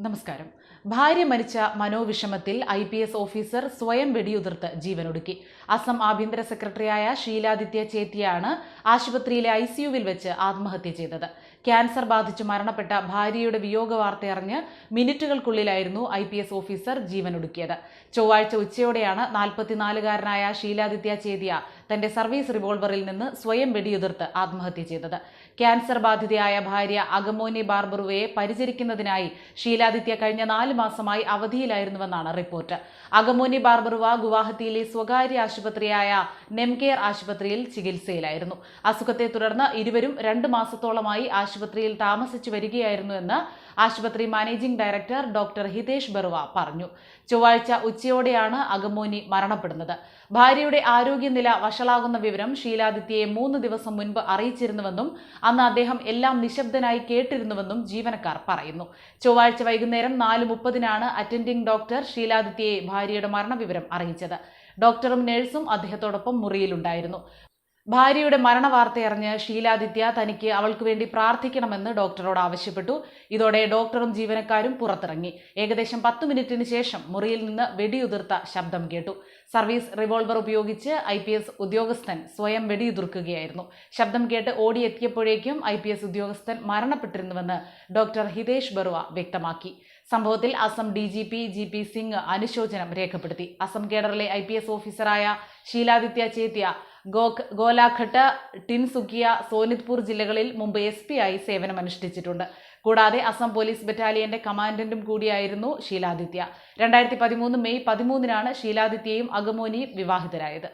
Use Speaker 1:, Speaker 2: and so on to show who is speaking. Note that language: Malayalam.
Speaker 1: നമസ്കാരം. ഭാര്യ മരിച്ച മനോവിഷമത്തിൽ ഐ പി എസ് ഓഫീസർ സ്വയം വെടിയുതിർത്ത് ജീവനൊടുക്കി. അസം ആഭ്യന്തര സെക്രട്ടറിയായ ഷീലാദിത്യ ചേത്തിയാണ് ആശുപത്രിയിലെ ഐ സിയുവിൽ വെച്ച് ആത്മഹത്യ ചെയ്തത്. ക്യാൻസർ ബാധിച്ചു മരണപ്പെട്ട ഭാര്യയുടെ വിയോഗ വാർത്തയറിഞ്ഞ് മിനിറ്റുകൾക്കുള്ളിലായിരുന്നു ഐ പി എസ് ഓഫീസർ ജീവനൊടുക്കിയത്. ചൊവ്വാഴ്ച ഉച്ചയോടെയാണ് നാൽപ്പത്തിനാലുകാരനായ ഷീലാദിത്യ ചേതിയ തന്റെ സർവീസ് റിവോൾവറിൽ നിന്ന് സ്വയം വെടിയുതിർത്ത് ആത്മഹത്യ ചെയ്തത്. ക്യാൻസർ ബാധിതയായ ഭാര്യ അഗമോനി ബാർബറുവയെ പരിചരിക്കുന്നതിനായി ഷീലാദിത്യ കഴിഞ്ഞ നാല് മാസമായി അവധിയിലായിരുന്നുവെന്നാണ് റിപ്പോർട്ട്. അഗമോനി ബാർബറുവ ഗുവാഹത്തിയിലെ സ്വകാര്യ ആശുപത്രിയായ നെംകെയർ ആശുപത്രിയിൽ ചികിത്സയിലായിരുന്നു. അസുഖത്തെ തുടർന്ന് ഇരുവരും രണ്ട് മാസത്തോളമായി ആശുപത്രിയിൽ താമസിച്ചു വരികയായിരുന്നുവെന്ന് ആശുപത്രി managing director doctor Hitesh Barua പറഞ്ഞു. ചൊവ്വാഴ്ച ഉച്ചയോടെയാണ് അഗമോനി മരണപ്പെടുന്നത്. ഭാര്യയുടെ ആരോഗ്യനില വഷളാകുന്ന വിവരം ഷീലാദിത്യയെ മൂന്ന് ദിവസം മുൻപ് അറിയിച്ചിരുന്നുവെന്നും അന്ന് അദ്ദേഹം എല്ലാം നിശബ്ദനായി കേട്ടിരുന്നുവെന്നും ജീവനക്കാർ പറയുന്നു. ചൊവ്വാഴ്ച വൈകുന്നേരം നാല് മുപ്പതിനാണ് അറ്റൻഡിംഗ് ഡോക്ടർ ഷീലാദിത്യയെ ഭാര്യയുടെ മരണവിവരം അറിയിച്ചത്. ഡോക്ടറും നഴ്സും അദ്ദേഹത്തോടൊപ്പം മുറിയിലുണ്ടായിരുന്നു. ഭാര്യയുടെ മരണവാർത്തയറിഞ്ഞ് ഷീലാദിത്യ തനിക്ക് അവൾക്ക് വേണ്ടി പ്രാർത്ഥിക്കണമെന്ന് ഡോക്ടറോട് ആവശ്യപ്പെട്ടു. ഇതോടെ ഡോക്ടറും ജീവനക്കാരും പുറത്തിറങ്ങി. ഏകദേശം പത്ത് മിനിറ്റിന് ശേഷം മുറിയിൽ നിന്ന് വെടിയുതിർത്ത ശബ്ദം കേട്ടു. സർവീസ് റിവോൾവർ ഉപയോഗിച്ച് ഐ പി എസ് ഉദ്യോഗസ്ഥൻ സ്വയം വെടിയുതിർക്കുകയായിരുന്നു. ശബ്ദം കേട്ട് ഓടിയെത്തിയപ്പോഴേക്കും ഐ പി എസ് ഉദ്യോഗസ്ഥൻ മരണപ്പെട്ടിരുന്നുവെന്ന് ഡോക്ടർ ഹിതേഷ് ബറുവ വ്യക്തമാക്കി. സംഭവത്തിൽ Assam D G P G P Singh അനുശോചനം രേഖപ്പെടുത്തി. അസം കേഡറിലെ ഐ പി എസ് ഓഫീസറായ ശീലാദിത്യ ചേത്യ ഗോഖ് ഗോലാഘട്ട് ടിൻസുക്കിയ സോനിത്പൂർ ജില്ലകളിൽ മുമ്പ് എസ് പി ആയി സേവനമനുഷ്ഠിച്ചിട്ടുണ്ട്. കൂടാതെ അസം പോലീസ് ബറ്റാലിയന്റെ കമാൻഡന്റും കൂടിയായിരുന്നു ശീലാദിത്യ. രണ്ടായിരത്തി പതിമൂന്ന് മെയ് പതിമൂന്നിനാണ് ശീലാദിത്യയും അഗമോനിയും വിവാഹിതരായത്.